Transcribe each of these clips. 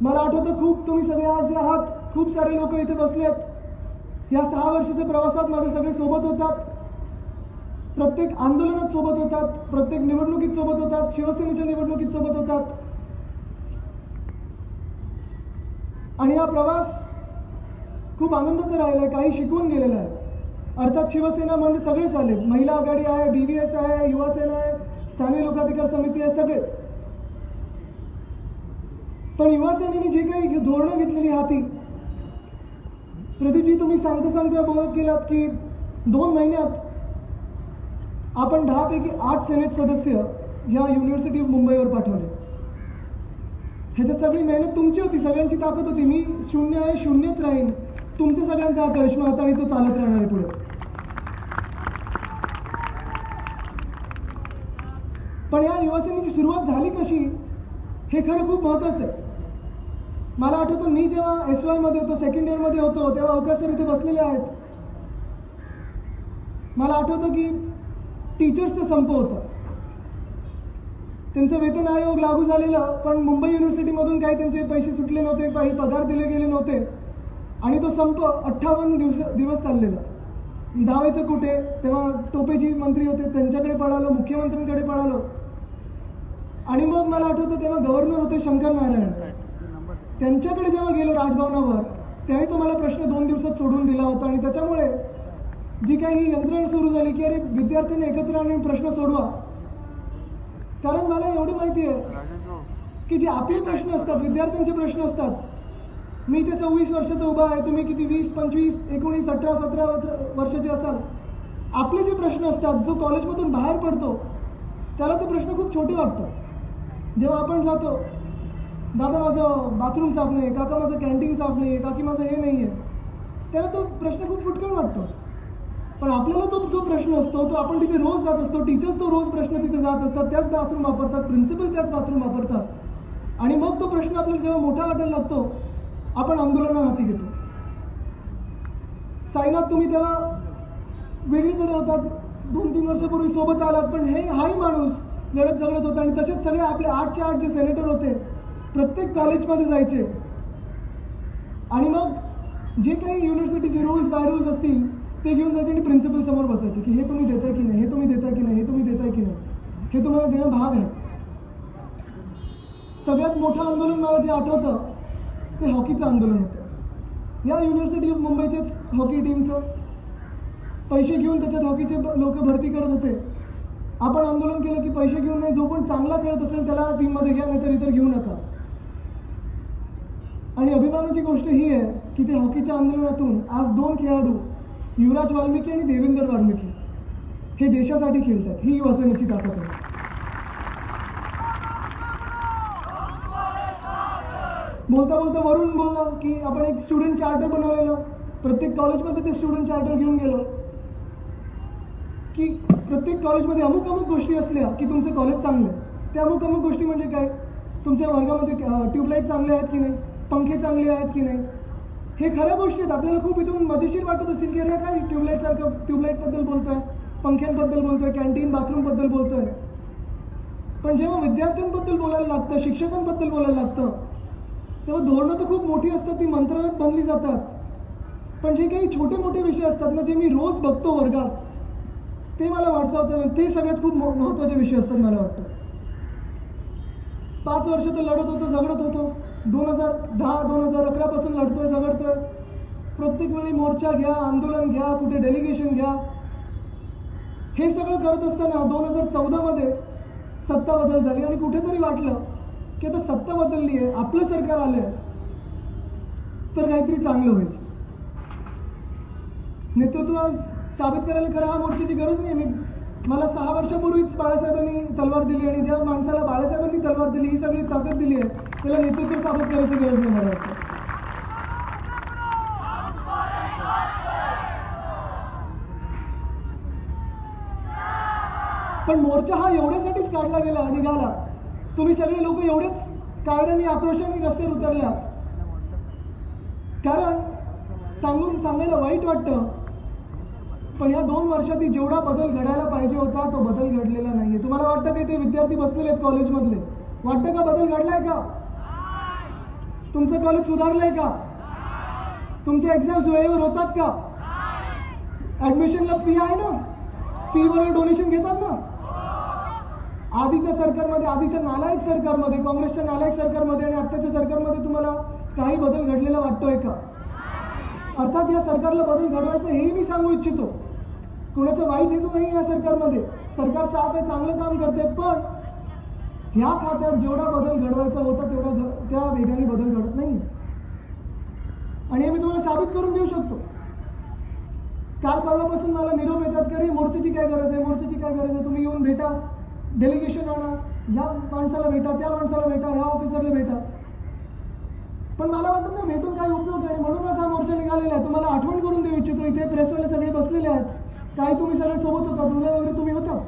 मला आठवतं खूप तुम्ही सगळे आज जे आहात खूप सारे लोक इथे बसले आहेत. या सहा वर्षाच्या प्रवासात माझे सगळे सोबत होतात. प्रत्येक आंदोलनात सोबत होतात प्रत्येक निवडणुकीत सोबत होतात शिवसेनेच्या निवडणुकीत सोबत होतात. आणि हा प्रवास खूप आनंदाचा राहिला आहे काही शिकवून गेलेला आहे. अर्थात शिवसेना म्हणजे सगळेच आले. महिला आघाडी आहे बी एस आहे युवासेना आहे स्थानिक लोकाधिकार समिती आहे सगळे. पण युवासेनेने जे काही धोरणं घेतलेली हाती प्रदीपजी तुम्ही सांगता सांगता बोलत गेलात की दोन महिन्यात आपण दहापैकी आठ सेनेट सदस्य या युनिव्हर्सिटी ऑफ मुंबईवर पाठवले. ह्याच्यात सगळी मेहनत तुमची होती सगळ्यांची ताकद होती. मी शून्य आहे शून्यच राहीन. तुमच्या सगळ्यांचा हा करिश्मा होता आणि तो चालत राहणार आहे पुढे. पण या युवासेनेची सुरुवात झाली कशी हे खरं खूप महत्वाचं आहे. मला आठवतो मी जेव्हा एस वायमध्ये होतो सेकंड इयरमध्ये होतो तेव्हा अवकाश सर इथे बसलेले आहेत. मला आठवतं की टीचर्सचं संप होता. त्यांचं वेतन आयोग लागू झालेलं पण मुंबई युनिव्हर्सिटीमधून काही त्यांचे पैसे सुटले नव्हते काही पगार दिले गेले नव्हते. आणि तो संप अठ्ठावन्न दिवस दिवस चाललेला. धावायचं कुठे? तेव्हा टोपेजी मंत्री होते त्यांच्याकडे पळालो मुख्यमंत्र्यांकडे पळालो. आणि मग मला आठवतं तेव्हा गव्हर्नर होते शंकर नारायण. त्यांच्याकडे जेव्हा गेलो राजभवनावर त्यावेळी तो मला प्रश्न दोन दिवसात सोडून दिला होता आणि त्याच्यामुळे जी काही ही यंत्रणा सुरू झाली की अरे विद्यार्थ्यांनी एकत्र आणून प्रश्न सोडवा कारण मला एवढी माहिती आहे की जे आपले प्रश्न असतात विद्यार्थ्यांचे प्रश्न असतात मी ते सव्वीस वर्षाचा उभा आहे तुम्ही किती वीस पंचवीस एकोणीस अठरा सतरा वर्षाचे असाल. आपले जे प्रश्न असतात जो कॉलेजमधून बाहेर पडतो त्याला ते प्रश्न खूप छोटे वाटतात जेव्हा आपण जातो दादा माझं बाथरूम साफ नाही काका माझं कॅन्टीन साफ नाही आहे काकी माझं हे नाही आहे त्याला तो प्रश्न खूप फुटकन वाटतो. पण आपल्याला तो जो प्रश्न असतो तो आपण तिथे रोज जात असतो टीचर्स तो रोज प्रश्न तिथे जात असतात त्याच बाथरूम वापरतात प्रिन्सिपल त्याच बाथरूम वापरतात. आणि मग तो प्रश्न आपल्याला जेव्हा मोठा वाटायला लागतो आपण आंदोलना हाती घेतो. साईनाथ तुम्ही तेव्हा वेगळीकडे होतात दोन तीन वर्षापूर्वी सोबत आलात पण हे हाही माणूस लढत झगडत होता आणि तसेच सगळे आपले आठचे आठ जे सेनेटर होते प्रत्येक कॉलेजमध्ये जायचे. आणि मग जे काही युनिव्हर्सिटीचे रूल्स बाय रूल्स असतील ते घेऊन जायचे आणि प्रिन्सिपल समोर बसायचे की हे तुम्ही देताय की नाही हे तुम्ही देताय की नाही हे तुम्ही देताय की नाही. हे तुम्हाला देणं भाग आहे. सगळ्यात मोठं आंदोलन मला जे आठवतं ते हॉकीचं आंदोलन होतं. या युनिव्हर्सिटी ऑफ मुंबईचेच हॉकी टीमचं पैसे घेऊन त्याच्यात हॉकीचे लोक भरती करत होते. आपण आंदोलन केलं की पैसे घेऊन नाही जो पण चांगला खेळत असेल त्याला टीममध्ये घ्या नाहीतर इतर घेऊ नका. आणि अभिमानाची गोष्ट ही आहे की ते हॉकीच्या आंदोलनातून आज दोन खेळाडू युवराज वाल्मिकी आणि देवेंद्र वाल्मिकी हे देशासाठी खेळतात. ही युवासेनेची ताकद आहे. बोलता बोलता वरून बोलला की आपण एक स्टुडंट चार्टर बनवलेलं. प्रत्येक कॉलेजमध्ये ते स्टुडंट चार्टर घेऊन गेलो. की प्रत्येक कॉलेजमध्ये अमुक अमुक गोष्टी असल्या की तुमचं कॉलेज चांगलं आहे. त्या अमुक अमुक गोष्टी म्हणजे काय? तुमच्या वर्गामध्ये ट्यूबलाईट चांगले आहेत की नाही? पंखे चांगले आहेत की नाही? हे खऱ्या गोष्टी आहेत आपल्याला खूप इथून मजेशीर वाटत असतील की अरे काय ट्यूबलाईट सारखं ट्यूबलाईटबद्दल बोलतोय? पंख्यांबद्दल बोलतोय कॅन्टीन बाथरूमबद्दल बोलतोय. पण जेव्हा विद्यार्थ्यांबद्दल बोलायला लागतं शिक्षकांबद्दल बोलायला लागतं तेव्हा धोरणं तर खूप मोठी असतात ती मंत्रालयात बनली जातात. पण जे काही छोटे मोठे विषय असतात ना जे मी रोज बघतो वर्गात ते मला वाटतं होतं. ते सगळ्यात खूप मह- महत्त्वाचे विषय असतात मला वाटतं. पाच वर्ष तर लढत होतो झगडत होतो. दोन हजार दहा दोन हजार अकरापासून लढतोय झगडतोय. प्रत्येक वेळी मोर्चा घ्या आंदोलन घ्या कुठे डेलिगेशन घ्या. हे सगळं करत असताना दोन हजार चौदामध्ये सत्ता बदल झाली आणि कुठेतरी वाटलं की आता सत्ता बदलली आहे आपलं सरकार आलंय. तर काहीतरी चांगलं होईल. नेतृत्व साबित करायला खरं हा मोर्चाची गरज नाही. मी मला सहा वर्षापूर्वीच बाळासाहेबांनी तलवार दिली आणि ज्या माणसाला बाळासाहेबांनी तलवार दिली ही सगळी ताकद दिली आहे. त्याला नेतृत्व स्थापित करायची गरज नाही मला वाटतं. पण मोर्चा हा एवढ्यासाठीच काढला गेला निघाला तुम्ही सगळे लोक एवढेच कार्डाने आक्रोशाने रस्त्यावर उतरल्या. कारण सांगून सांगायला वाईट वाटतं. पण या दोन वर्षात जेवढा बदल घडायला पाहिजे होता तो बदल घडलेला नाहीये. तुम्हाला वाटतं की ते विद्यार्थी बसलेले आहेत कॉलेजमधले वाटतं का बदल घडलाय का? तुमचं कॉलेज सुधारलंय का? तुमच्या एक्झाम्स वेळेवर होतात का? ऍडमिशनला फी आहे ना? फी वर डोनेशन घेतात ना? आधीच्या सरकारमध्ये आधीच्या नालायक सरकारमध्ये काँग्रेसच्या नालायक सरकारमध्ये आणि आत्ताच्या सरकारमध्ये तुम्हाला काही बदल घडलेला वाटतोय का? अर्थात या सरकारला बदल घडवायचं हे मी सांगू इच्छितो. कुणाचं वाईट हेतू नाही या सरकारमध्ये. सरकार साफ आहे चांगलं काम करते पण ह्या खात्यात जेवढा बदल घडवायचा होता तेवढा त्या वेगाने बदल घडत नाही. आणि हे मी तुम्हाला साबित करून देऊ शकतो. काल परवापासून मला निरोप येतात की अरे मोर्चाची काय गरज आहे? मोर्चेची काय गरज आहे? तुम्ही येऊन भेटा. डेलिगेशन आणा. या माणसाला भेटा त्या माणसाला भेटा ह्या ऑफिसरला भेटा. पण मला वाटत नाही भेटून काय उपयोग आहे? म्हणूनच हा मोर्चा निघालेला आहे. तुम्हाला आठवण करून देऊ इच्छितो इथे प्रेसवाले सगळे बसलेले आहेत. काही तुम्ही सगळे सोबत होता तुला वगैरे तुम्ही होता.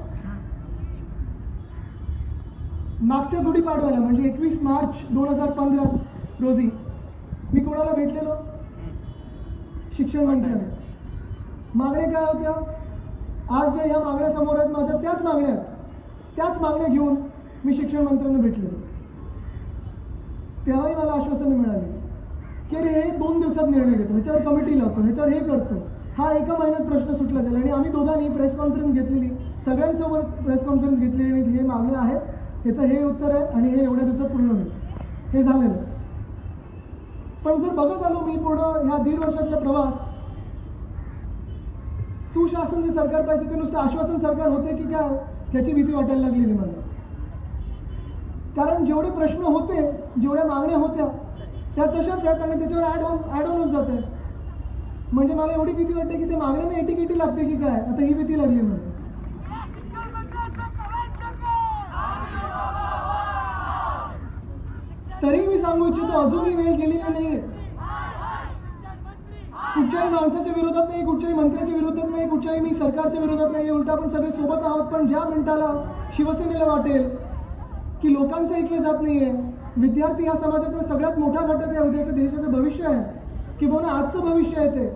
मागच्या गुढीपाडव्याला म्हणजे एकवीस मार्च दोन हजार पंधरा रोजी. मी कोणाला भेटलेलो? शिक्षण मंत्र्याने मागण्या काय होत्या? आज ज्या ह्या मागण्या समोर आहेत माझ्या त्याच मागण्या. आहेत त्याच मागण्या घेऊन मी शिक्षण मंत्र्यांना भेटलेलो. तेव्हाही मला आश्वासनं मिळाली की अरे हे दोन दिवसात निर्णय घेतो. ह्याच्यावर कमिटी लावतो ह्याच्यावर हे करतो. हा एका महिन्यात प्रश्न सुटला गेला आणि आम्ही दोघांनी प्रेस कॉन्फरन्स घेतलेली. सगळ्यांसोबत प्रेस कॉन्फरन्स घेतलेली हे मागण्या आहेत. याचं हे उत्तर आहे आणि हे एवढ्या दिवसात पूर्ण होईल. हे झालेलं पण जर बघत आलो मी पुढं ह्या दीड वर्षातला प्रवास सुशासन जे सरकार पाहिजे ते नुसतं आश्वासन सरकार होते की काय त्याची भीती वाटायला लागलेली मला. कारण जेवढे प्रश्न होते जेवढ्या मागण्या होत्या त्या तशाच आहेत आणि त्याच्यावर ऍड ऑन ॲड ऑन होत जाते म्हणजे मला एवढी भीती वाटते की ते मागण्यांना एटीकेटी लागते की काय? आता ही भीती लागली मला. तरी मी सांगू इच्छितो अजूनही वेळ गेलेली नाही कुठच्याही माणसाच्या विरोधात नाही कुठच्याही मंत्र्याच्या विरोधात नाही कुठच्याही मी सरकारच्या विरोधात नाही उलट आपण सगळे सोबत आहोत पण ज्या मिनिटाला शिवसेनेला वाटेल की लोकांचं ऐकलं जात नाहीये विद्यार्थी हा समाजातला सगळ्यात मोठा घटक आहे उद्याच्या देशाचं भविष्य आहे. किंवा आजचं भविष्य आहे ते.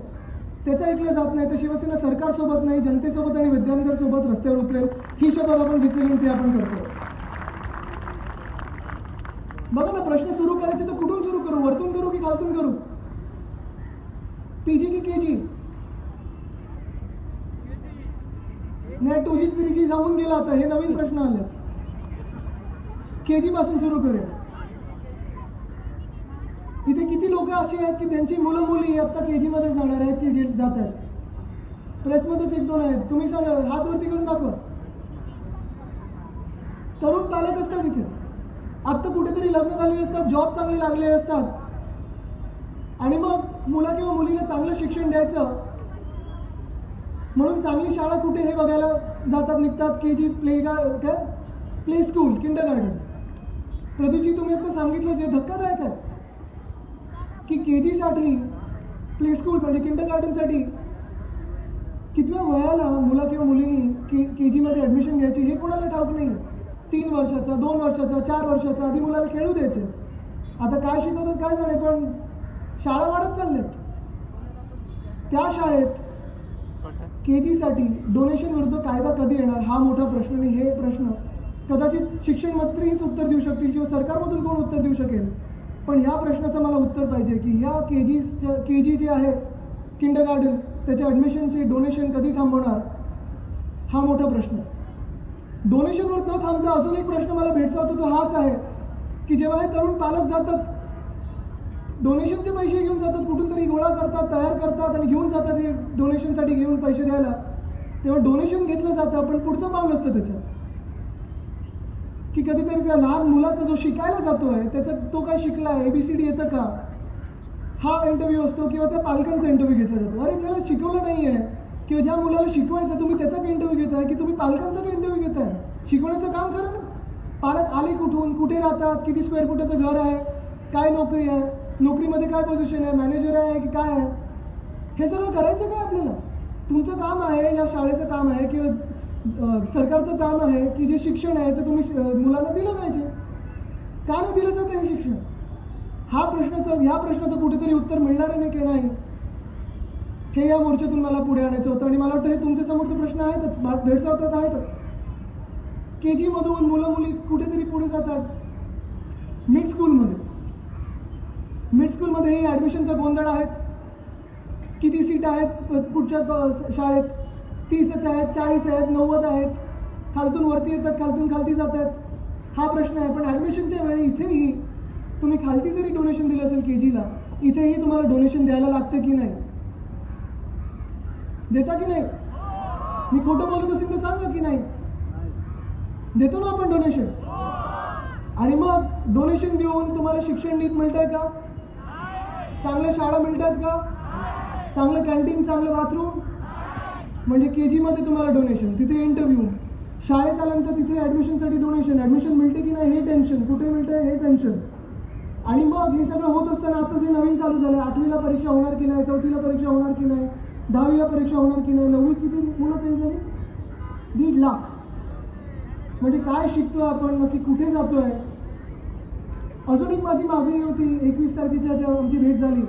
त्याचं ऐकलं जात नाही तर शिवसेना सरकारसोबत नाही जनतेसोबत आणि विद्यार्थ्यांसोबत रस्त्यावर उतरेल. ही शपथ आपण घेतलेली ती आपण करतो बघा ना प्रश्न सुरू करायचे तर कुठून सुरू करू वरतून करू. पीजी की केजी नाही टू जी थ्री जी जाऊन गेला आता. हे नवीन प्रश्न आले. केजी पासून सुरू करूया. इथे किती लोक अशी आहेत की त्यांची मुलं मुली आता केजी मध्ये जाणार आहेत की जात आहेत. प्रेसमध्येच एक दोन आहेत. तुम्ही सांगा हात वरती करून दाखवा. तरुण पालक असतात इथे. आत्ता कुठेतरी लग्न झालेले असतात जॉब चांगले लागले असतात. आणि मग मुला किंवा मुलीला चांगलं शिक्षण द्यायचं. म्हणून चांगली शाळा कुठे हे बघायला जातात निघतात के जी प्ले काय? प्ले स्कूल किंडर गार्डन प्रदूजी तुम्ही आता सांगितलं जे धक्कादायक आहे. की के जीसाठी प्ले स्कूल म्हणजे किंडर गार्डनसाठी कितव्या वयाला मुला किंवा मुलींनी के के जीमध्ये ॲडमिशन घ्यायची हे कोणाला ठाऊक नाही. तीन वर्षाचा दोन वर्षाचा चार वर्षाचा आधी मुलाला खेळू द्यायचे. आता काय शिकवतात काय जाणे पण शाळा वाढत चालल्यात त्या शाळेत के जीसाठी डोनेशन विरुद्ध कायदा कधी येणार हा मोठा प्रश्न आणि हे प्रश्न कदाचित शिक्षण मंत्रीच उत्तर देऊ शकतील किंवा सरकारमधून कोण उत्तर देऊ शकेल. पण ह्या प्रश्नाचं मला उत्तर पाहिजे की ह्या के जी के जी जे आहे किंडर गार्डन त्याच्या ॲडमिशनचे डोनेशन कधी थांबवणार हा मोठा प्रश्न. डोनेशनवर न थांबता अजून एक प्रश्न मला भेटला होता तो हाच आहे की जेव्हा हे तरुण पालक जातात डोनेशनचे पैसे घेऊन जातात कुठून तरी गोळा करतात तयार करतात आणि घेऊन जातात हे डोनेशनसाठी घेऊन पैसे द्यायला. तेव्हा डोनेशन घेतलं जातं पण पुढचं पाऊल असतं त्याच्यात. की कधीतरी त्या लहान मुलाचा जो शिकायला जातोय त्याचं तो काय शिकला एबीसीडी येतं का? हा इंटरव्ह्यू असतो किंवा त्या पालकांचा इंटरव्ह्यू घेतला जातो. अरे त्याला शिकवलं नाही आहे किंवा ज्या मुलाला शिकवायचं तुम्ही त्याचा इंटरव्ह्यू घेताय की तुम्ही पालकांचा इंटरव्ह्यू घेताय? शिकवण्याचं काम करा ना. पालक आले कुठून कुठे राहतात किती स्क्वेअर फुटाचं घर आहे काय नोकरी आहे? नोकरीमध्ये काय पोझिशन आहे? मॅनेजर आहे की काय आहे? हे सगळं करायचं काय आपल्याला? तुमचं काम आहे या शाळेचं काम आहे किंवा सरकारचं काम आहे की जे शिक्षण आहे ते तुम्ही मुलांना दिलं पाहिजे. का नाही दिलं जातं हे शिक्षण? हा प्रश्नाचं ह्या प्रश्नाचं कुठेतरी उत्तर मिळणार आहे की नाही? हे या मोर्चातून मला पुढे आणायचं होतं आणि मला वाटतं हे तुमच्या समोरचे प्रश्न आहेतच. भेडसावतात आहेतच. के जी मधून मुलं मुली कुठेतरी पुढे जातात. मिड स्कूलमध्ये मिड स्कूलमध्येही ॲडमिशनचा गोंधळ आहे किती सीट आहेत? पुढच्या शाळेत तीसच आहेत चाळीस आहेत नव्वद आहेत. खालतून वरती येतात खालतून खालती जातात. हा प्रश्न आहे. पण ॲडमिशनच्या वेळी इथेही तुम्ही खालती जरी डोनेशन दिलं असेल के जीला इथेही तुम्हाला डोनेशन द्यायला लागतं की नाही? देता की नाही? मी खोटं बोलत असेल तर सांगा की नाही? देतो ना आपण डोनेशन आणि मग डोनेशन देऊन तुम्हाला शिक्षण नीट मिळतंय का? चांगल्या शाळा मिळतात का? चांगलं कॅन्टीन चांगलं बाथरूम म्हणजे के जीमध्ये तुम्हाला डोनेशन तिथे इंटरव्ह्यू शाळेत आल्यानंतर तिथे ॲडमिशनसाठी डोनेशन ॲडमिशन मिळते की नाही हे टेन्शन कुठे मिळतंय हे टेन्शन आणि मग हे सगळं होत असताना आता हे नवीन चालू झालं आठवीला परीक्षा होणार की नाही? चौथीला परीक्षा होणार की नाही? दहावीला परीक्षा होणार की नाही? नववीत किती मुलं फेल झाली? दीड लाख. म्हणजे काय शिकतोय आपण? नक्की कुठे जातोय? अजून एक माझी मागणी होती एकवीस तारखेच्या जेव्हा आमची भेट झाली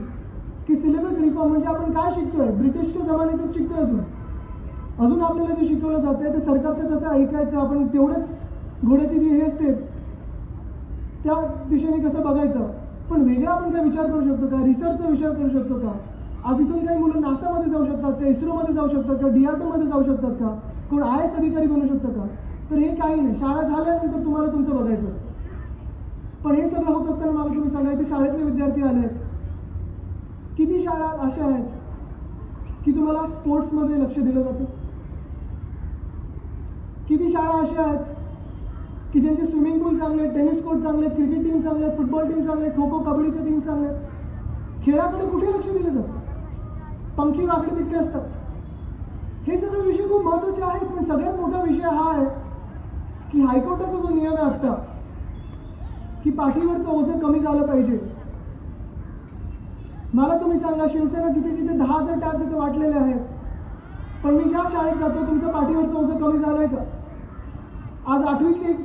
की सिलेबस रिफॉर्म म्हणजे आपण काय शिकतोय? ब्रिटिशच्या जमान्यातच शिकतोय अजून. अजून आपल्याला जे शिकवलं जातंय ते सरकारचं कसं ऐकायचं आपण तेवढंच घोड्याची जी हे असते त्या दिशेने कसं बघायचं. पण वेगळा आपण काय विचार करू शकतो का? रिसर्चचा विचार करू शकतो का? आज इथून काही मुलं नासामध्ये जाऊ शकतात का इस्रोमध्ये जाऊ शकतात का? डीआरडीओमध्ये जाऊ शकतात का? कोण आय एस अधिकारी बनू शकतं का? तर हे काही नाही. शाळा झाल्यानंतर तुम्हाला तुमचं बघायचं. असतं. पण हे सगळं होत असताना मला तुम्ही सांगा इथे शाळेतले विद्यार्थी आले आहेत. किती शाळा अशा आहेत की तुम्हाला स्पोर्ट्समध्ये लक्ष दिलं जातं? किती शाळा अशा आहेत की ज्यांचे स्विमिंग पूल चांगले आहेत टेनिस कोर्ट चांगले आहेत क्रिकेट टीम चांगले आहेत फुटबॉल टीम चांगले आहेत खो खो कबड्डीच्या टीम चांगले आहेत. खेळाकडे कुठे लक्ष दिलं जातं? पंखी वाकडे तिकडे असतात. हे सगळे विषय खूप महत्त्वाचे आहेत पण सगळ्यात मोठा विषय हा आहे की हायकोर्टाचा जो नियम आहे आत्ता की पाठीवरचं ओझं कमी झालं पाहिजे. मला तुम्ही सांगा शिवसेना जिथे जिथे दहा हजार टॅक्स इथे वाटलेले आहेत पण मी ज्या शाळेत जातो तुमचं पाठीवरचं ओझं कमी झालंय का? आज आठवीत एक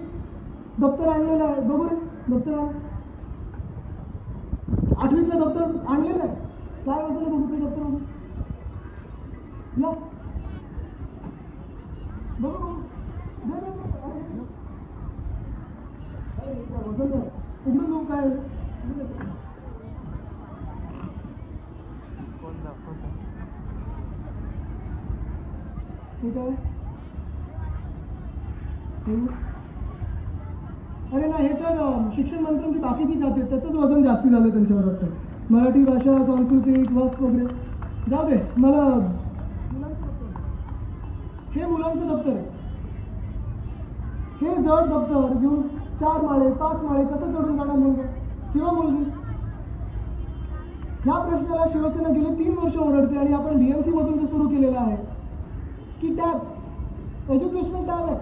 दप्तर आणलेलं आहे. बघू रे दप्तर आठवीतलं दप्तर आणलेलं आहे? काय होतं बघू ते दप्तर बघू या. बघू बघू अरे, ना हे तर शिक्षण मंत्र्यांची बाकीची जाते त्याचंच वजन जास्ती झालं त्यांच्यावर वाटतं. मराठी भाषा सांस्कृतिक वक्फ वगैरे. जाऊ दे मला हे मुलांचं दप्तर आहे. हे जड दप्तर घेऊन चार माळे पाच माळे कसं चढून जाणार मुलगा? किंवा मुलगी? ह्या प्रश्नाला शिवसेना गेले तीन वर्ष ओरडते आणि आपण डीएमसी मधून ते सुरू केलेलं आहे की टॅब एज्युकेशनल टॅब आहे?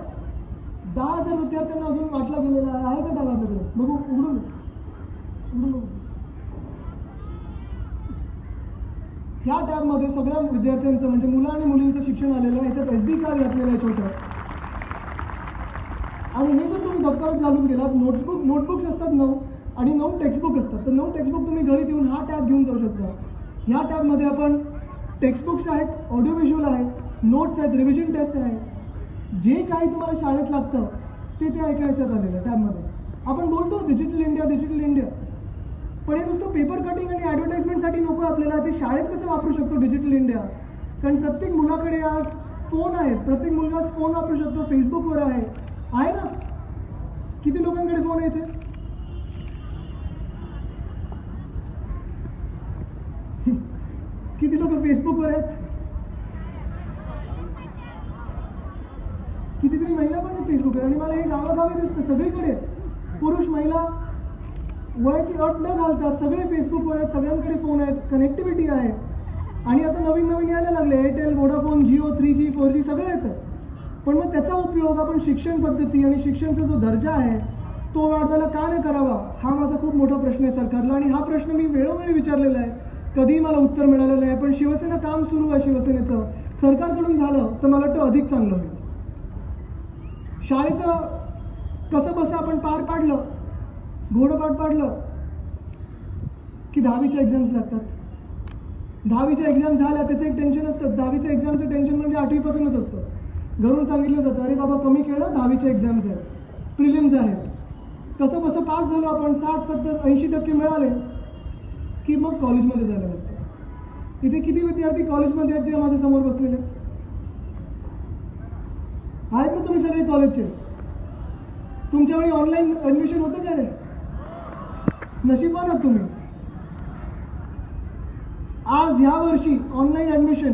दहा हजार विद्यार्थ्यांना अजून वाटला गेलेला आहे. का त्याला आपल्याकडे बघू उघडून दे. उघडून ह्या टॅबमध्ये सगळ्या विद्यार्थ्यांचं म्हणजे मुलं आणि मुलींचं शिक्षण आलेलं आहे. याच्यात एस डी कार्ड घातलेलं आहे छोटं. आणि हे जर तुम्ही दप्तरात घालून गेलात नोटबुक नोटबुक्स असतात नऊ आणि नऊ टेक्स्टबुक असतात. तर नऊ टेक्स्टबुक तुम्ही घरी देऊन हा टॅब घेऊन जाऊ शकता. ह्या टॅबमध्ये आपण टेक्स्टबुक्स आहेत ऑडिओ व्हिज्युअल आहेत नोट्स आहेत रिव्हिजन टेस्ट आहे जे काही तुम्हाला शाळेत लागतं ते ते ऐकायच्यात आलेलं आहे टॅबमध्ये आपण बोलतो डिजिटल इंडिया डिजिटल इंडिया पण हे नुसतं पेपर कटिंग आणि ॲडव्हर्टाईजमेंटसाठी नको आपल्याला ते शाळेत कसं वापरू शकतो डिजिटल इंडिया कारण प्रत्येक मुलाकडे आज फोन आहे प्रत्येक मुलगा फोन वापरू शकतो फेसबुकवर आहे. आहे ना? किती लोकांकडे फोन आहे इथे? किती लोक फेसबुकवर आहेत? कितीतरी महिला पण आहेत फेसबुकवर आणि मला हे गावागावी दिसतं सगळीकडे. पुरुष महिला वयाची अट न घालता सगळे फेसबुकवर आहेत सगळ्यांकडे फोन आहेत कनेक्टिव्हिटी आहे. आणि आता नवीन नवीन यायला लागले Airtel Vodafone Jio three G four G सगळं येतं पण मग त्याचा उपयोग आपण शिक्षण पद्धती आणि शिक्षणचा जो दर्जा आहे तो वाढवायला का नाही करावा? हा माझा खूप मोठा प्रश्न आहे सरकारला आणि हा प्रश्न मी वेळोवेळी विचारलेला आहे. कधीही मला उत्तर मिळालेलं नाही पण शिवसेना काम सुरू आहे शिवसेनेचं. सरकारकडून झालं तर मला वाटतं अधिक चांगलं होईल. शाळेचं कसं बसं आपण पार पाडलं घोडं पाडलं की दहावीच्या एक्झाम्स लागतात? दहावीच्या एक्झाम झाल्या त्याचं एक टेन्शन असतं. दहावीच्या एक्झामचं टेन्शन म्हणजे आठवीपासूनच असतं. घरून सांगितलं जातं अरे बाबा कमी केलं दहावीच्या एक्झाम्स आहेत. प्रिलिम्स आहेत. कसं कसं पास झालो आपण साठ सत्तर ऐंशी टक्के मिळाले की मग कॉलेजमध्ये जायला लागतं. इथे किती विद्यार्थी कॉलेजमध्ये आहेत जे माझ्यासमोर बसलेले? आहेत? ना तुम्ही सगळे कॉलेजचे? तुमच्या वेळी ऑनलाईन ऍडमिशन होतं का रे नशीबवान आहात तुम्ही. आज ह्या वर्षी ऑनलाईन ऍडमिशन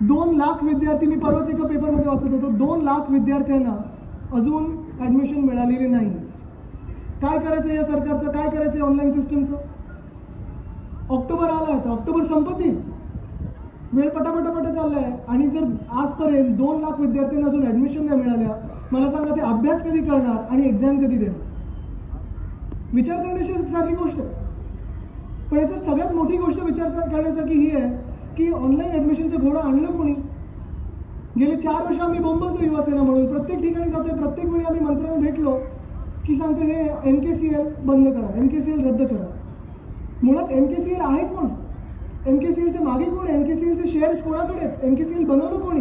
दोन लाख विद्यार्थी मी परवाच एका पेपरमध्ये वाचत होतो दोन लाख विद्यार्थ्यांना अजून ॲडमिशन मिळालेली नाही. काय करायचं या सरकारचं? काय करायचं ऑनलाईन सिस्टमचं ऑक्टोबर आला आहे ऑक्टोबर संपत वेळ वेळ पटापटापटा चाललाय. आणि जर आजपर्यंत दोन लाख विद्यार्थ्यांना अजून ॲडमिशन नाही मिळाल्या मला सांगा ते अभ्यास कधी करणार आणि एक्झाम कधी देणार? विचार करण्याची सारखी गोष्ट. पण याच्यात सगळ्यात मोठी गोष्ट विचार करण्यासारखी ही आहे की ऑनलाईन ॲडमिशनचं घोडं आणलं कोणी? गेले चार वर्ष आम्ही बोंबलतो युवासेना म्हणून. प्रत्येक ठिकाणी जातोय. प्रत्येक वेळी आम्ही मंत्र्यांना भेटलो की सांगतो हे एन के सी एल बंद करा. एन के सी एल रद्द करा. मुळात एम के सी एल आहे कोण? एम के सी एलचे मागे कोण? एन के सी एलचे शेअर्स कोणाकडे M N K C L बनवलं कोणी?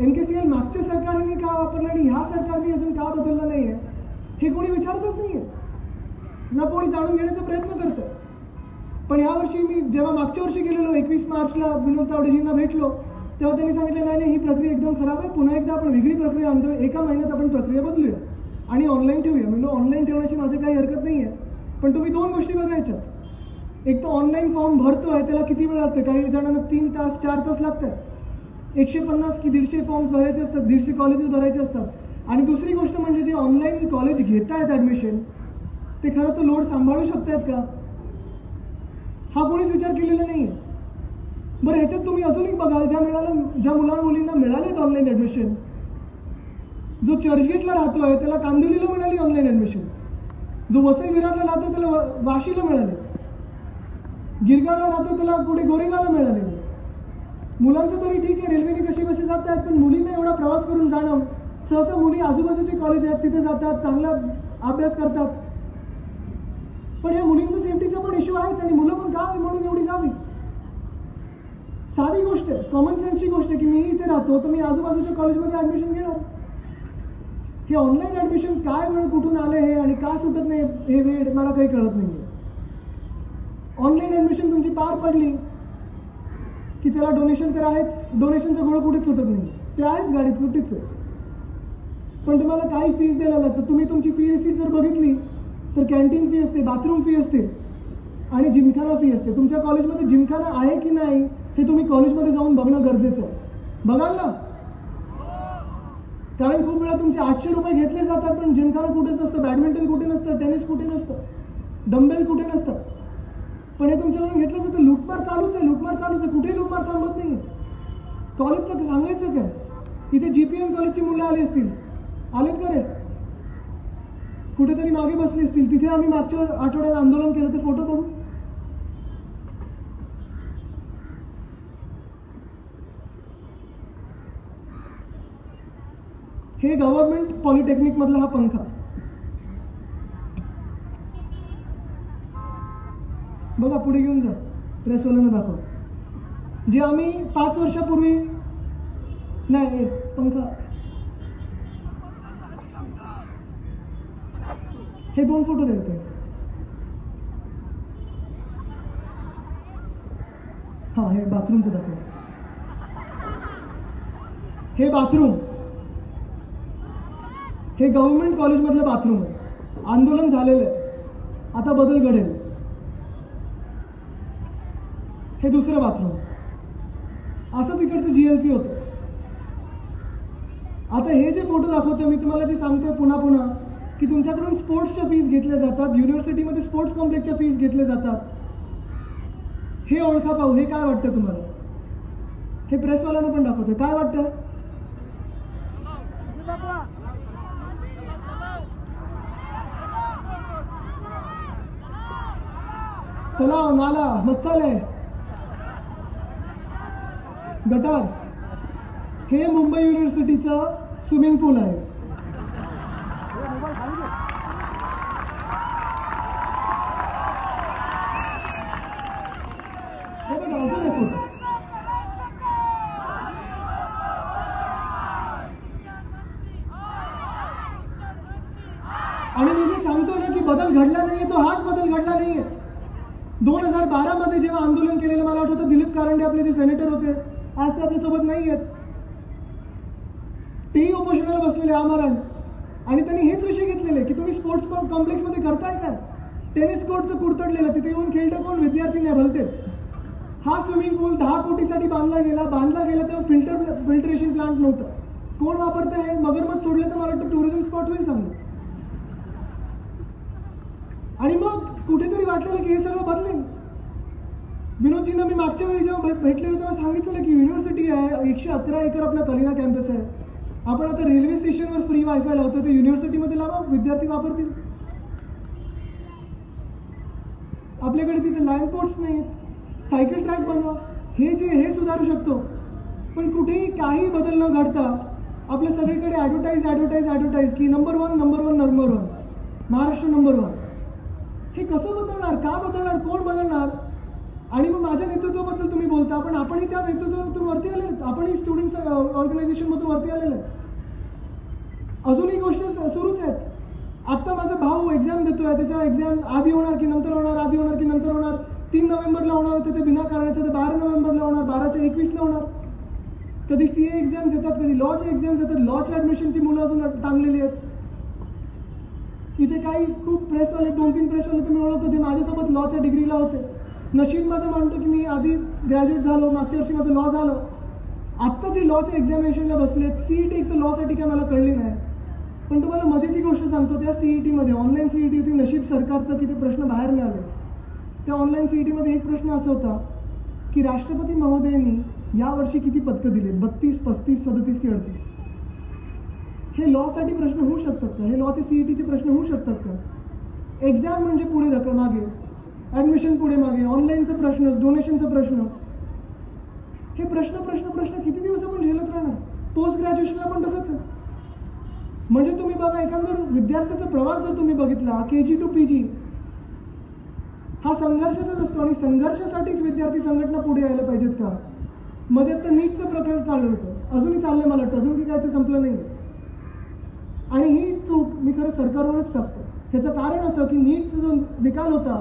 एन के सी एल मागच्या सरकारने का वापरलं आणि ह्या सरकारने अजून का बदललं आहे हे कोणी विचारतच नाहीये. ना कोणी जाणून घेण्याचा प्रयत्न करतं पण यावर्षी मी जेव्हा मागच्या वर्षी गेलेलो एकवीस मार्चला विनोद तावडेजींना भेटलो तेव्हा त्यांनी सांगितलं नाही नाही ही प्रक्रिया एकदम खराब आहे. पुन्हा एकदा आपण वेगळी प्रक्रिया आणतो. एका महिन्यात आपण प्रक्रिया बदलूया आणि ऑनलाईन ठेवूया. म्हणजे ऑनलाईन ठेवण्याची माझी काही हरकत नाही आहे पण तुम्ही दोन गोष्टी बघायच्या. एक तर ऑनलाईन फॉर्म भरतो आहे त्याला किती वेळ लागतं काही जणांना तीन तास चार तास लागतात. एकशे पन्नास की दीडशे फॉर्म्स भरायचे असतात दीडशे कॉलेजेस भरायचे असतात. आणि दुसरी गोष्ट म्हणजे जे ऑनलाईन कॉलेज घेत आहेत ॲडमिशन ते खरं तर लोड सांभाळू शकतात का? हा कोणीच विचार केलेला नाही आहे बरं ह्याच्यात तुम्ही अजूनही बघाल ज्या मिळालं ज्या मुला मुलींना मिळालेत ऑनलाईन ॲडमिशन जो चर्चगेटला राहतोय त्याला कांदिवलीला मिळाली ऑनलाईन ॲडमिशन जो वसई विरारला राहतो त्याला व- वाशीला मिळाले. गिरगावला राहतो त्याला कुठे गोरेगावला मिळाले. मुलांचं तरी ठीक आहे रेल्वेने कशी कशी जात आहेत पण मुलींना एवढा प्रवास करून जाणं सहसा मुली आजूबाजूचे कॉलेज आहेत तिथे जातात चांगला अभ्यास करतात. पण या मुलींचा सेफ्टीचा पण इश्यू आहेच आणि मुलं पण गावी म्हणून एवढी जावी साधी गोष्ट आहे कॉमन सेन्सची गोष्ट आहे की मी इथे राहतो तर मी आजूबाजूच्या कॉलेजमध्ये ऍडमिशन घेणार. हे ऑनलाईन ऍडमिशन काय वेळ कुठून आले हे आणि का सुटत नाही हे वेळ मला काही कळत नाही ऑनलाईन ऍडमिशन तुमची पार पडली की त्याला डोनेशन तर आहेच डोनेशनचं गोळ कुठेच सुटत नाही. ते आहेच गाडी सुटीच आहे. पण तुम्हाला काही फीज द्यायला लागतं तुम्ही तुमची फी रिसीट जर बघितली तर कॅन्टीन फी असते बाथरूम फी असते आणि जिमखाना फी असते. तुमच्या कॉलेजमध्ये जिमखाना आहे की नाही हे तुम्ही कॉलेजमध्ये जाऊन बघणं गरजेचं आहे. बघाल ना? कारण खूप वेळा तुमचे आठशे रुपये घेतले जातात पण जिमखाना कुठेच असतं बॅडमिंटन कुठे नसतं टेनिस कुठे नसतं डंबेल कुठे नसतं. पण हे तुमच्याकडून घेतलं जातं. लुटमार चालूच आहे लुटमार चालूच आहे. कुठेही लुटमार थांबत नाही कॉलेजचं सांगायचं काय इथे जी पी एम कॉलेजची मुलं आली असतील. आलेत का रे? कुठेतरी मागे बसली असतील. तिथे आम्ही मागच्या आठवड्यात आंदोलन केलं ते फोटो बघू. हे गव्हर्नमेंट पॉलिटेक्निक मधला हा पंखा. बघा पुढे घेऊन जा. प्रेसवाल्यांना दाखव. जे आम्ही पाच वर्षापूर्वी नाही पंखा. हे दोन फोटो द्यायचे हा हे बाथरूमचं दाखव. हे बाथरूम. हे गव्हर्नमेंट कॉलेजमधलं बाथरूम आहे. आंदोलन झालेलं आहे. आता बदल घडेल. हे दुसरं बाथरूम. असं तिकडचं जी एल सी होतं. आता हे जे फोटो दाखवतो मी तुम्हाला जे सांगतोय पुन्हा पुन्हा की तुमच्याकडून स्पोर्ट्सच्या फीज घेतल्या जातात युनिव्हर्सिटीमध्ये स्पोर्ट्स कॉम्प्लेक्सच्या फीज घेतल्या जातात. हे ओळखा पाहू हे काय वाटतं तुम्हाला? हे प्रेसवाल्यांना पण दाखवतो काय वाटतं? तलाव नाला मत्सालय गटार. हे मुंबई युनिव्हर्सिटीचं स्विमिंग पूल आहे हे बघा, अजून एक फोटो. आणि मी जे सांगतोय ना की बदल घडला नाहीये तो हाच बदल घडला नाहीये. दोन हजार बारा मध्ये जेव्हा आंदोलन केलेलं मला वाटतं दिलीप कारंडे आपले जे सेनेटर होते आज ते आपल्यासोबत नाही आहेत तेही उपोषणाला बसलेले आमरण. आणि त्यांनी हेच विषय घेतलेले की तुम्ही स्पोर्ट्स कॉम्प्लेक्समध्ये करताय काय टेनिस कोर्टचं कुरतडलेलं तिथे येऊन खेळतं कोण? विद्यार्थी नाही भलते हा स्विमिंग पूल दहा कोटीसाठी बांधला गेला बांधला गेला तेव्हा फिल्टर फिल्टरेशन प्लांट नव्हतं. कोण वापरतं हे मगरमत सोडलं तर मला वाटतं टुरिझम स्पॉट होईल चांगलं. आणि मग कुठेतरी वाटलेलं की हे सगळं बदलेल. विनोदजींना मी मागच्या वेळी जेव्हा भेटले तेव्हा सांगितलेलं की युनिव्हर्सिटी आहे एकशे अकरा एकर आपला कलिना कॅम्पस आहे. आपण आता रेल्वे स्टेशनवर फ्री वायफाय लावतो ते युनिव्हर्सिटीमध्ये लावा विद्यार्थी वापरतील. आपल्याकडे तिथे लाईन पोर्ट्स नाही सायकल ट्रॅक बनवा. हे जे हे सुधारू शकतो. पण कुठेही काही बदल न घडता आपल्या सगळीकडे ॲडव्हर्टाईज ॲडव्हर्टाईज ॲडव्हर्टाईज की number one number one number one Maharashtra number one हे कसं बदलणार? का बदलणार? कोण बदलणार? आणि मग माझ्या नेतृत्वाबद्दल तुम्ही बोलता. पण आपणही त्या नेतृत्वातून वरती आले आपणही स्टुडंट ऑर्गनायझेशनमधून वरती आलेले आहेत. अजूनही गोष्ट सुरूच आहेत. आत्ता माझा भाऊ एक्झाम देतोय. त्याच्या एक्झाम आधी होणार की नंतर होणार? आधी होणार की नंतर होणार? तीन नोव्हेंबरला होणार. होते ते बिना कारणाचं ते बारा नोव्हेंबरला होणार. बाराच्या एकवीसला होणार. कधी सी ए एक्झाम देतात कधी लॉचे एक्झाम देतात. लॉच्या ॲडमिशनची मुलं अजून टांगलेली आहेत. इथे काही खूप प्रेसवाले दोन तीन प्रेसवाले तुम्ही ओळखत होते. माझ्यासोबत लॉच्या डिग्रीला होते. नशीब माझं म्हणतो की मी आधी ग्रॅज्युएट झालो मागच्या वर्षी माझं लॉ झालं. आत्ता जे लॉच्या एक्झामिनेशनला बसले सीईटी एक तर लॉसाठी काय मला कळली नाही. पण तुम्हाला मजेची गोष्ट सांगतो त्या सीईटीमध्ये ऑनलाईन सीईटी होती नशीब सरकारचं की ते प्रश्न बाहेर मिळाले. त्या ऑनलाईन सीईटीमध्ये एक प्रश्न असा होता की राष्ट्रपती महोदयांनी यावर्षी किती पदकं दिले? बत्तीस पस्तीस सदतीस की अडतीस? हे लॉसाठी प्रश्न होऊ शकतात का? हे लॉचे सीईटीचे प्रश्न होऊ शकतात का? एक्झाम म्हणजे पुढे जातं मागे. ॲडमिशन पुढे मागे. ऑनलाईनचा प्रश्न डोनेशनचा प्रश्न. हे प्रश्न प्रश्न प्रश्न किती दिवस आपण झेलत राहणार? पोस्ट ग्रॅज्युएशनला पण तसंच म्हणजे तुम्ही बघा एखादा विद्यार्थ्याचा प्रवास जर तुम्ही बघितला के जी टू पी जी हा संघर्षाचाच असतो आणि संघर्षासाठीच विद्यार्थी संघटना पुढे यायला पाहिजेत का? मध्ये आता नीटचं प्रकरण चालू होतं. अजूनही चाललंय मला वाटतं. अजून की काय ते संपलं नाही आणि ही चूक मी खरं सरकारवरच टाकतो. ह्याचं कारण असं की नीटचा जो निकाल होता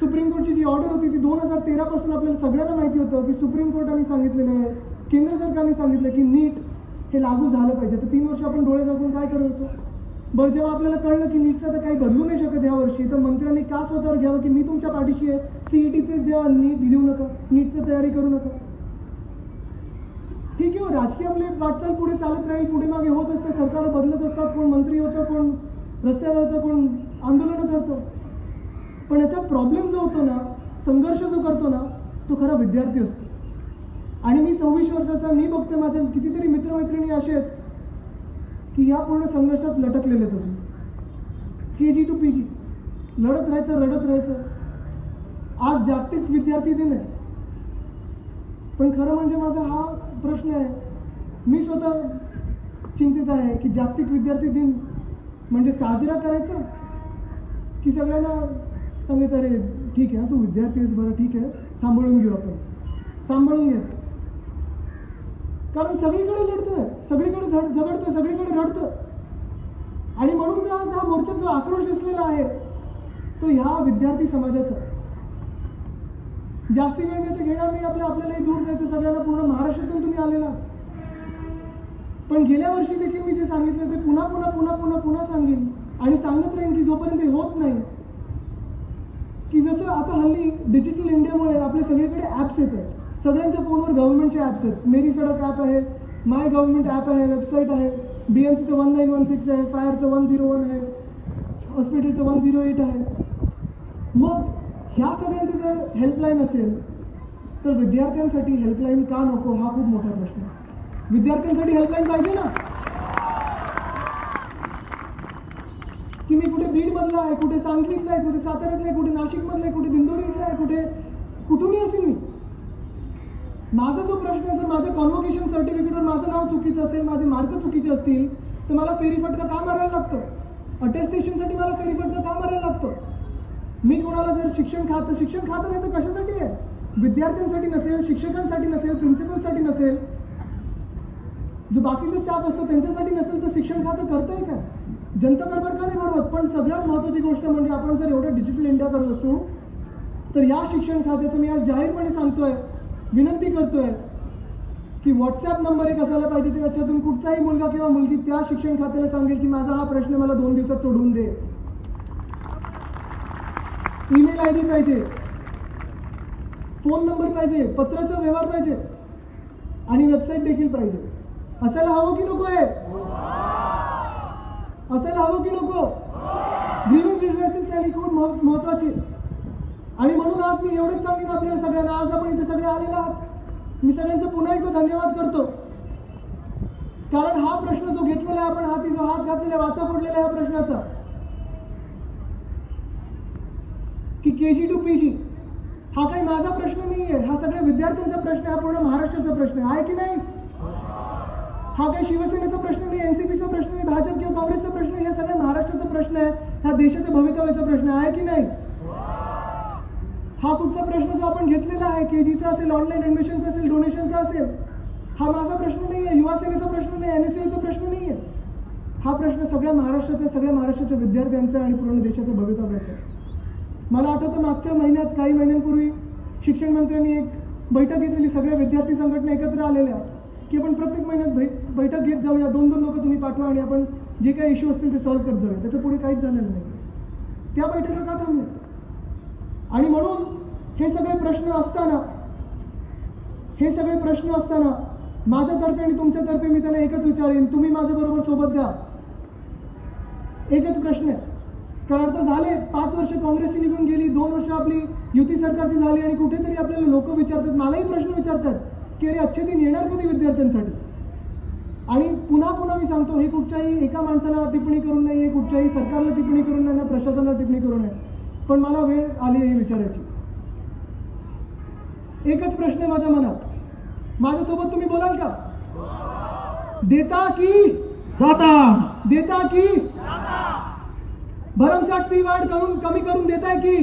सुप्रीम कोर्टची जी ऑर्डर होती ती दोन हजार तेरापासून आपल्याला सगळ्यांना माहिती होतं की सुप्रीम कोर्टाने सांगितलेलं आहे केंद्र सरकारने सांगितलं की नीट हे लागू झालं पाहिजे. तर तीन वर्ष आपण डोळे झाकून काय करत होतो? बरं जेव्हा आपल्याला कळलं की नीटचं तर काही बदलू नाही शकत या वर्षी तर मंत्र्यांनी का स्वतःवर घ्यावं की मी तुमच्या पाठीशी आहे? सीईटीचे जेव्हा नीट देऊ नका नीटचं तयारी करू नका. ठीक आहे हो, राजकीय आपले वाटचाल पुढे चालत राहील पुढे मागे होत असते सरकार बदलत असतात कोण मंत्री होतं कोण रस्त्यावर होतं कोण आंदोलन करतं पण याचा प्रॉब्लेम जो होतो ना संघर्ष जो करतो ना तो खरा विद्यार्थी असतो. आणि मी सव्वीस वर्षाचा मी बघते माझे कितीतरी मित्रमैत्रिणी असे आहेत की या पूर्ण संघर्षात लटकलेले आहेत अजून. K G to P G. लढत राहायचं रडत राहायचं. आज जागतिक विद्यार्थी दिन आहे. पण खरं म्हणजे माझा हा प्रश्न आहे. मी स्वतः चिंतित आहे की जागतिक विद्यार्थी दिन म्हणजे साजरा करायचा? की सगळ्यांना सांगायचं अरे ठीक आहे तू विद्यार्थी आहेस बरं ठीक आहे सांभाळून घेऊ आपण. सांभाळून घे. कारण सगळीकडे लढतोय सगळीकडे झड झगडतोय सगळीकडे रडतोय आणि म्हणून जो आज हा मोर्चात जो आक्रोश दिसलेला आहे तो ह्या विद्यार्थी समाजाचा जास्ती वेळ मी घेणार नाही आपल्या आपल्यालाही दूर जायचं सगळ्यांना पूर्ण महाराष्ट्रातून तुम्ही आलेला पण गेल्या वर्षी देखील मी जे सांगितलं ते पुन्हा पुन्हा पुन्हा पुन्हा पुन्हा सांगेन. आणि सांगत राहीन की जोपर्यंत हे होत नाही की जसं आता हल्ली डिजिटल इंडियामुळे आपले सगळीकडे ॲप्स येत आहेत. सगळ्यांच्या फोनवर गव्हर्नमेंटचे ॲप्स आहेत. मेरी सडक ॲप आहे माय गव्हर्नमेंट ॲप आहे वेबसाईट आहे बी एम सीचं वन नाईन वन सिक्स आहे फायरचं वन झिरो वन आहे हॉस्पिटलचं वन झिरो एट आहे. मग ह्या सगळ्यांची जर हेल्पलाईन असेल तर विद्यार्थ्यांसाठी हेल्पलाईन का नको हा खूप मोठा प्रश्न आहे. विद्यार्थ्यांसाठी हेल्पलाईन पाहिजे ना? की मी कुठे बीडमधला आहे कुठे सांगलीतला आहे कुठे साताऱ्यातला आहे कुठे नाशिकमधला आहे कुठे दिंडोरीतला आहे कुठे कुठूनही असेल मी. माझा जो प्रश्न आहे जर माझं कॉन्व्होकेशन सर्टिफिकेटवर माझं नाव चुकीचं असेल माझे मार्क चुकीचे असतील तर मला फेरीफटका का मारायला लागतं? अटेस्टेशनसाठी मला फेरीफटका का मारायला लागतं? मी कोणाला जर शिक्षण खातं शिक्षण खातं नाही तर कशासाठी आहे? विद्यार्थ्यांसाठी नसेल शिक्षकांसाठी नसेल प्रिन्सिपलसाठी नसेल. जो बाकीचा स्टाफ असतो त्यांच्यासाठी नसेल तर शिक्षण खातं करतंय का? जनता दरबार का नाही भरवत पण सगळ्यात महत्त्वाची गोष्ट म्हणजे आपण जर एवढं डिजिटल इंडिया करत असू तर या शिक्षण खात्याचं मी आज जाहीरपणे सांगतोय विनंती करतोय की व्हॉट्सअप नंबर एक असायला पाहिजे त्याच्यातून कुठचाही मुलगा किंवा मुलगी त्या शिक्षण खात्याला सांगेल की माझा हा प्रश्न मला दोन दिवसात सोडवून दे. ईमेल आय डी पाहिजे. फोन नंबर पाहिजे. पत्राचा व्यवहार पाहिजे. आणि वेबसाईट देखील पाहिजे. असायला हवं की नको आहे असायला हवं की नको? ग्रीविंग रिलेशन ही खूप महत्वाची. आणि म्हणून आज मी एवढंच सांगितलं आपल्याला सगळ्यांना. आज आपण इथे सगळे आलेले आहात. मी सगळ्यांचं पुन्हा एकदा धन्यवाद करतो. कारण हा प्रश्न जो घेतलेला आहे आपण हाती जो हात घातलेला आहे, वाचा फोडलेला आहे हा प्रश्नाचा. की के जी टू पी जी. हा काही माझा प्रश्न नाही आहे हा सगळ्या विद्यार्थ्यांचा प्रश्न आहे. हा पूर्ण महाराष्ट्राचा प्रश्न आहे. आहे की नाही? हा काही शिवसेनेचा प्रश्न नाही एनसीपीचा प्रश्न नाही भाजप किंवा काँग्रेसचा प्रश्न हे हा सगळ्या महाराष्ट्राचा प्रश्न आहे. ह्या देशाच्या भवितव्याचा प्रश्न आहे. की नाही? हा कुठचा प्रश्न जो आपण घेतलेला आहे के जीचा असेल ऑनलाईन ऍडमिशनचा असेल डोनेशनचा असेल हा माझा प्रश्न नाही आहे युवा सेनेचा प्रश्न नाही एन एस प्रश्न नाही आहे हा प्रश्न सगळ्या महाराष्ट्राच्या सगळ्या महाराष्ट्राच्या विद्यार्थ्यांचा आणि पूर्ण देशाचा भवितव्याचा आहे. मला आठवतं मागच्या महिन्यात काही महिन्यांपूर्वी शिक्षण मंत्र्यांनी एक बैठक घेतलेली सगळ्या विद्यार्थी संघटना एकत्र आलेल्या की आपण प्रत्येक महिन्यात बै बैठक घेत जाऊया दोन दोन लोक तुम्ही पाठवा आणि आपण जे काही इश्यू असतील ते सॉल्व्ह करत जाऊया. त्याचं पुढे काहीच झालेलं नाही. त्या बैठका का थांबल्या? आणि म्हणून हे सगळे प्रश्न असताना हे सगळे प्रश्न असताना माझ्यातर्फे आणि तुमच्यातर्फे मी त्यांना एकच विचारेन तुम्ही माझ्याबरोबर सोबत द्या एकच प्रश्न आहे. तर झाले. पाच वर्ष काँग्रेसची निघून गेली. दोन वर्ष आपली युती सरकारची झाली आणि कुठेतरी आपल्याला लोक विचारतात मलाही प्रश्न विचारतात की अरे अच्छे दिन येणार कधी विद्यार्थ्यांसाठी? आणि पुन्हा पुन्हा मी सांगतो हे कुठच्याही एका माणसाला टिप्पणी करून नाही हे कुठच्याही सरकारला टिप्पणी करून नाही ना प्रशासनाला टिप्पणी करून नाही. पण मला वेळ आली आहे हे विचारायची. एकच प्रश्न आहे माझ्या मनात. माझ्यासोबत तुम्ही बोलाल का? देता की? दाता देता की? भरमसाठ फी वाढ करून कमी करून देताय की?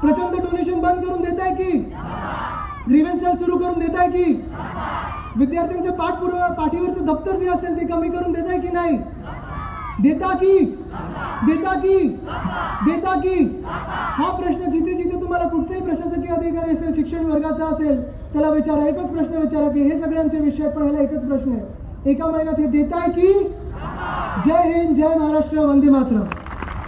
प्रचंड डोनेशन बंद करून देताय की? ग्रीवेन्स सुरू करून देताय की? विद्यार्थ्यांच्या पाठपुरावा पाठीवरचं दप्तर जे असेल ते कमी करून देताय की नाही? देता की? देता की? देता की? हा प्रश्न जिथे जिथे तुम्हाला कुठचाही प्रशासकीय अधिकारी असेल शिक्षण वर्गाचा असेल त्याला विचारा एकच प्रश्न विचारा की हे सगळ्यांचे विषय पण ह्याला एकच प्रश्न आहे. एका महिन्यात हे देताय की? जय हिंद जय महाराष्ट्र वंदे मातरम.